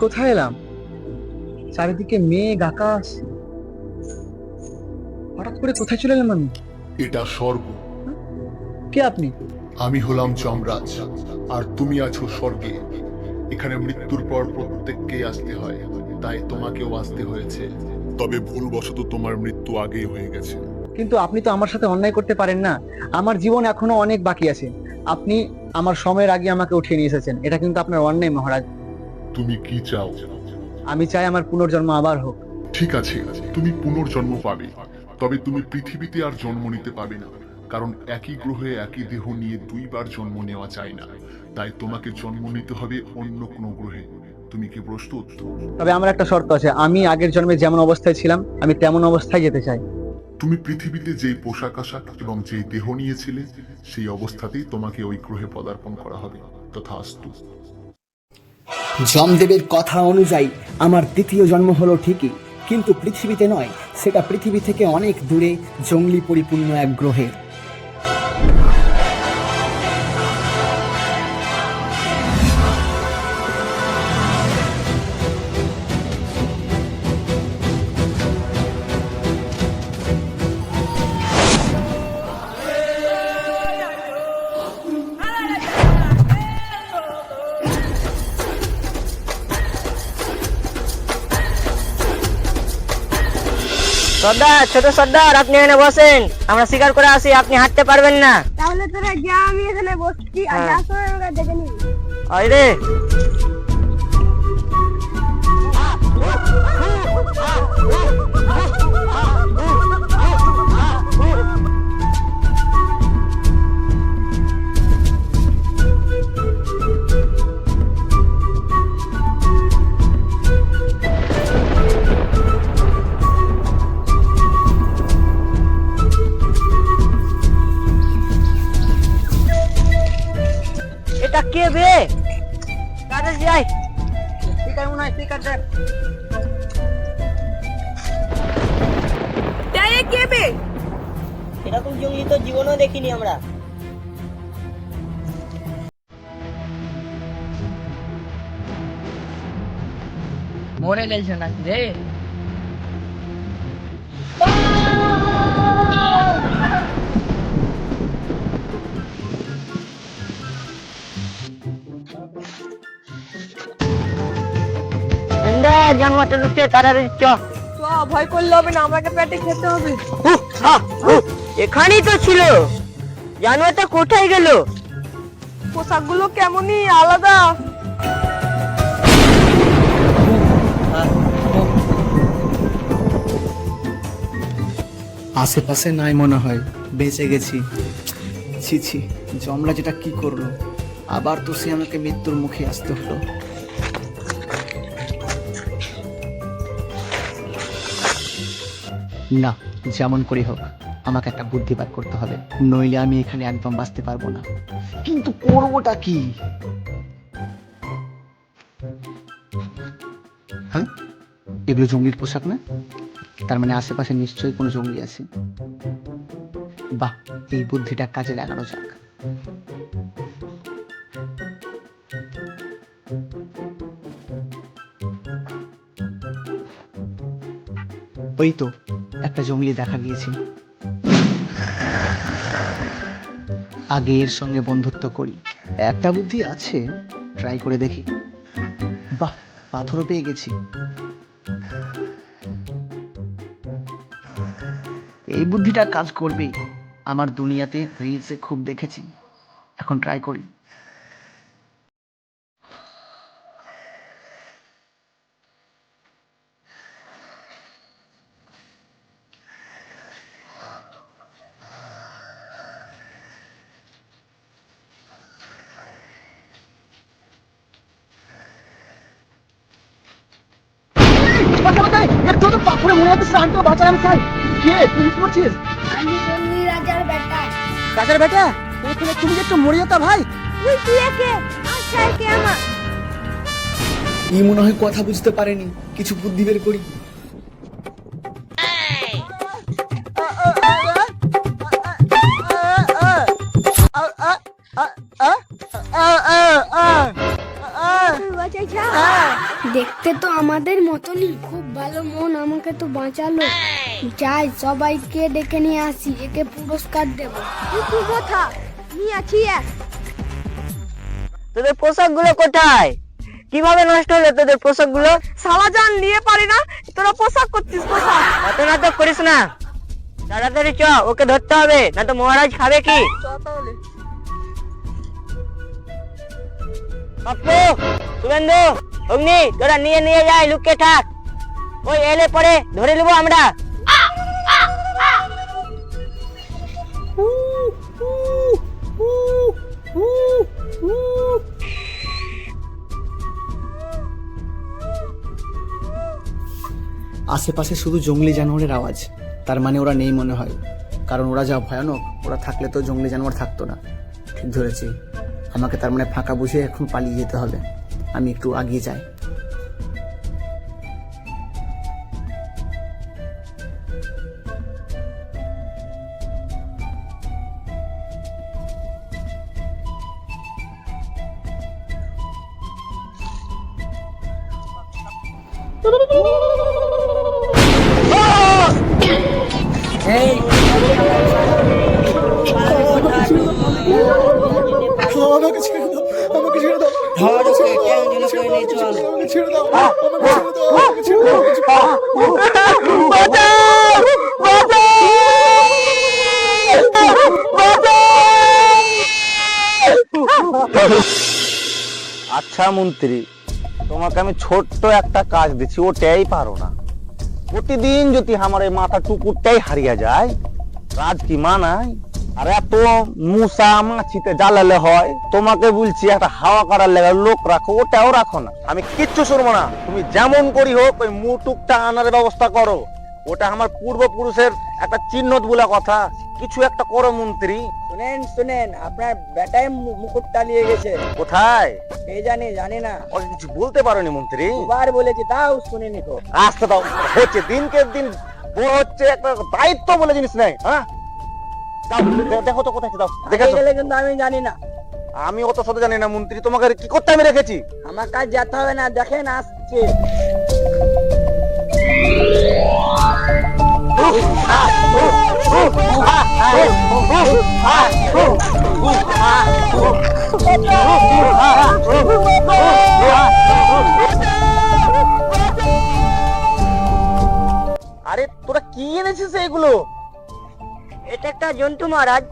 কোথায় এলাম? চারিদিকে মেঘ আকাশ। হঠাৎ করে কোথায় চলে এলাম আমি? এটা স্বর্গ। কে আপনি? আমি হলাম যমরাজ আর তুমি আছো স্বর্গে। এখানে মৃত্যুর পর প্রত্যেককেই আসতে হয় তাই তোমাকেও আসতে হয়েছে। তবে ভুলবশত তোমার মৃত্যু আগেই হয়ে গেছে। কিন্তু আপনি তো আমার সাথে অন্যায় করতে পারেন না। আমার জীবন এখনও অনেক বাকি আছে। আপনি আমার সময়ের আগে আমাকে উঠিয়ে নিয়ে এসেছেন। এটা কিন্তু আপনার অন্যায় মহারাজ। তুমি কি চাও? আমি চাই আমার পুনর্জন্ম আবার হোক। ঠিক আছে তুমি পুনর্জন্ম পাবে তবে তুমি পৃথিবীতে আর জন্ম নিতে পাবে না কারণ একই গ্রহে একই দেহ নিয়ে দুইবার জন্ম নেওয়া যায় না। তাই তোমাকে জন্ম নিতে হবে অন্য কোনো গ্রহে। তুমি কি প্রস্তুত? তবে আমার একটা শর্ত আছে আমি আগের জন্মে যেমন অবস্থায় ছিলাম আমি তেমন অবস্থায় যেতে চাই। তুমি পৃথিবীতে যেই পোশাক আশাক এবং যেই দেহ নিয়েছিলে সেই অবস্থাতেই তোমাকে ওই গ্রহে পদার্পণ করা হবে তথাস্তু। যমদেবের কথা অনুযায়ী, আমার দ্বিতীয় জন্ম হলো ঠিকই, কিন্তু পৃথিবীতে নয়, সেটা পৃথিবী থেকে অনেক দূরে জঙ্গলি পরিপূর্ণ এক গ্রহে। সর্দার ছোট সর্দার আপনি এখানে বসেন। আমরা শিকার করে আসি আপনি হাঁটতে পারবেন না। তাহলে তোরা যা আমি এখানে বসছি আর হ্যাঁ। আমাকে দেখে নি ওই মনে হয় স্পিকার দেন তাই কে বে এরকম জঙ্গলি তো জীবনেও দেখিনি আমরা মরে গেছে নাকি রে জানোয়ারটা ঢুকছে তাড়াতাড়ি চ চ ভয় করলে হবে না আমাকে পেটে খেতে হবে। এখানেই তো ছিল। জানোয়ারটা কোথায় গেল? পোশাকগুলো কেমনই আলাদা। আশেপাশে নাই মনে হয় বেঁচে গেছি। ছি ছি জমরা যেটা কি করল? আবার তো সে আমাকে মৃত্যুর মুখে আসতে হলো। না, যেমন করি হোক, আমাকে একটা বুদ্ধি বার করতে হবে। নইলে আমি এখানে একদম বাঁচতে পারব না। কিন্তু করবোটা কি? হ্যাঁ? এগুলো জঙ্গলির পোশাক না? তার মানে আশেপাশে নিশ্চয়ই কোনো জঙ্গলি আছে। বাহ, এই বুদ্ধিটা কাজে লাগানো যাক। ওই তো একটা জঙ্গলি দেখা গিয়েছে আগে এর সঙ্গে বন্ধুত্ব করি। একটা বুদ্ধি আছে ট্রাই করে দেখি। বাহ, পাথরও পেয়ে গেছি। এই বুদ্ধিটা কাজ করবেই। আমার দুনিয়াতে রিলসে খুব দেখেছি। এখন ট্রাই করি। আমি জঙ্গলি রাজার বেটা। কাজের বেটা? ওখানে তুমি একটু মরে যেতা ভাই। তুই তুই কে? আচ্ছা কে আমার? ই মনে হয় কথা বুঝতে পারেনি। কিছু বুদ্ধি বের করি। দেখতে তো আমাদের মতনই। খুব ভালো মন আমাকে তো বাঁচালো। যাই সবাইকে ডেকে নিয়ে আসি একে পুরস্কার দেব। কি কথা? নিয়ে আছি এক। তোদের পোশাকগুলো কোথায়? কীভাবে নষ্ট হলো তোদের পোশাকগুলো সালা জান নিয়ে পারি না? তোরা পোশাক করছিস পোশাক? অত নাটক করিস না। তাড়াতাড়ি চ ওকে ধরতে হবে না তো মহারাজ খাবে কি? তাহলে। পাপ্পু শুভেন্দু! অগ্নি, তোরা নিয়ে নিয়ে যাই লুকিয়ে থাক। ওই, এলে পরে ধরে নেব আমরা। আশেপাশে শুধু জঙ্গলি জানোয়ারের আওয়াজ। তার মানে ওরা নেই মনে হয়। কারণ ওরা যা ভয়ানক, ওরা থাকলে তো জঙ্গলি জানোয়ার থাকতো না। ঠিক ধরেছি। আমাকে তার মানে ফাঁকা বুঝে এখন পালিয়ে যেতে হবে। আমি একটু আগিয়ে যাই আমাকে ছেড়ে আমাকে ছেড়ে দাও আচ্ছা মন্ত্রী তোমাকে আমি ছোট্ট একটা কাজ দিচ্ছি ওটাই পারো না। প্রতিদিন যদি আমার এই মাথা টুকুরটাই হারিয়ে যায় রাজ কি মানায় আর এত মুসা মাছিতে জ্বালালে হয় তোমাকে বলছি একটা হাওয়া করার লেগে লোক রাখো ওটাও রাখো না। আমি কিচ্ছু শুনব না। তুমি যেমন করি হোক ওই মুটুকটা আনার ব্যবস্থা করো। ওটা আমার পূর্বপুরুষের একটা চিহ্ন বলে কথা। কিছু একটা করো মন্ত্রী। শুনেন শুনেন আপনার বেটাই মুকুটটা নিয়ে গেছে। কোথায়? এই জানি জানি না। ওকে কিছু বলতে পারোনি মন্ত্রী। দুবার বলেছি তাও শুনেনি তো। আসতে দাও হচ্ছে দিনকে দিন বড় হচ্ছে একটা দায়িত্ব বলে জিনিস নেই হ্যাঁ? দেখো তো কোথায় দাও। গেলে কিন্তু আমি জানি না। আমি অত শত জানি না মন্ত্রী তোমাকে কি করতে আমি রেখেছি? আমার কাজ যেতে হবে না দেখেন আসছে। আরে তোরা কি এনেছিস এগুলো এটা একটা জন্তু মহারাজ।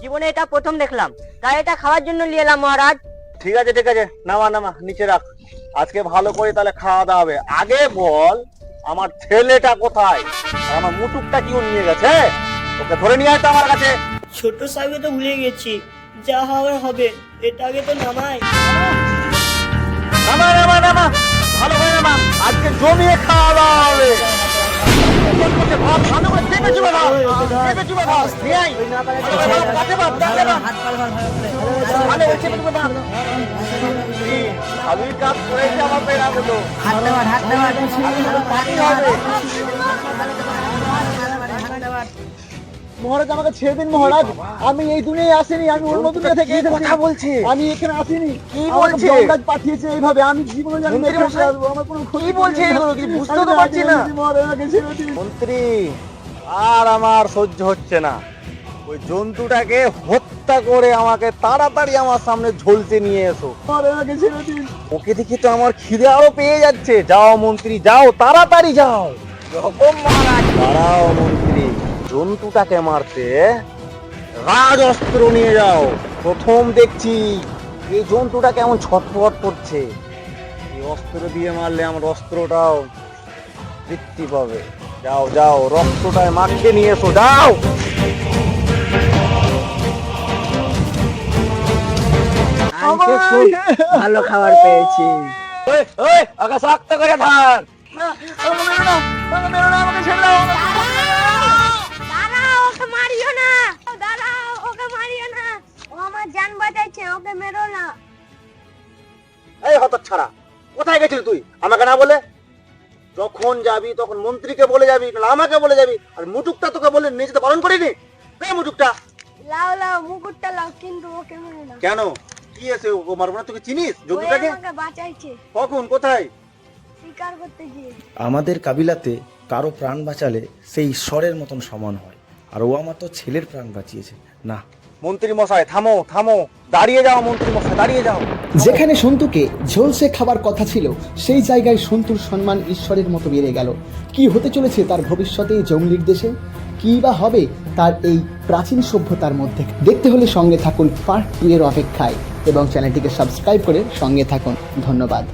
জীবনে এটা প্রথম দেখলাম। তাই এটা খাওয়ার জন্য নিয়ে এলাম মহারাজ। ঠিক আছে ঠিক আছে। নামা নামা নিচে রাখ। আজকে ভালো করে তাহলে খাওয়া দাওয়া হবে। আগে বল আমার ছেলেটা কোথায়? আমার মুটুকটা কি নিয়ে গেছে? ওকে ধরে নিয়ে আসতো আমার কাছে। ছোট সাহেবকে তো ভুলে গেছি। যা হওয়ার হবে এটা আগে তো নামাই। নামা নামা নামা। ভালো করে নামা। আজকে জমিয়ে খাওয়া দাওয়া হবে। ভালোই কাজ করেছে আমার পেড়াগুলো। পানি হবে। মহারাজ আমাকে ছেড়ে দিন মহারাজ। আমি এই দুনিয়ায় আসিনি আমি অন্য দুনিয়া থেকে কথা বলছে? আমি এখানে আসিনি। কি বলছে? যমরাজ পাঠিয়েছে এইভাবে আমি জীবনে জানি না মন্ত্রী এখানে আসব, আমার কোনো ক্ষতি কি বলছে এগুলো? কিছু বুঝতে তো পারছি না। মন্ত্রী আর আমার সহ্য হচ্ছে না। ওই জন্তুটাকে হত্যা করে আমাকে তাড়াতাড়ি আমার সামনে ঝলতে নিয়ে এসো। ওকে দেখি তো আমার খিদে আরও পেয়ে যাচ্ছে। যাও মন্ত্রী যাও তাড়াতাড়ি যাও। রকম মহারাজ দাঁড়াও মন্ত্রী। জন্তুটাকে মারতে রাজ অস্ত্র নিয়ে যাও। প্রথম দেখছি এই জন্তুটা কেমন ছটফট করছে। এই অস্ত্র দিয়ে মারলে আমার অস্ত্রটাও বৃত্তি পাবে। যাও যাও রক্তটায় মাখিয়ে নিয়ে এসো যাও! ভালো খাবার পেয়েছি। ওই ওই আগে শক্ত করে ধর। না আমাকে মেরো না আমাকে ছেড়ে দাও। বাঁচাইছে মেরো না। এই হত ছাড়া কোথায় গেছিলি তুই? আমাকে না বলে? যখন যাবি তখন মন্ত্রীকে বলে যাবি না আমাকে বলে যাবি আর মুটুকটা তোকে বলে নিয়ে যেতে পালন করিনি? এই মুটুকটা। লাও লাও মুকুটটা লাও কিন্তু ওকে মেরো না কেন? কি আছে ও মারবো না? তোকে চিনিস জন্তুটাকে আমাকে বাঁচাইছে। কখন? কোথায়? শিকার করতে গিয়ে। আমাদের কাবিলাতে কারও প্রাণ বাঁচালে সেই ঈশ্বরের মতন সমান হয়। আর ও আমার তো ছেলের প্রাণ বাঁচিয়েছে। না। মন্ত্রী মশাই থামো থামো। দাঁড়িয়ে যাও মন্ত্রী মশাই, দাঁড়িয়ে যাও। যেখানে সন্তুকে ঝলসে খাবার কথা ছিল, সেই জায়গায় সন্তুর সম্মান ঈশ্বরের মতো বেড়ে গেল। কি হতে চলেছে তার ভবিষ্যতে জঙ্গলির দেশে? কী বা হবে তার এই প্রাচীন সভ্যতার মধ্যে? দেখতে হলে সঙ্গে থাকুন পার্ট টু এর অপেক্ষায় এবং চ্যানেলটিকে সাবস্ক্রাইব করে সঙ্গে থাকুন। ধন্যবাদ।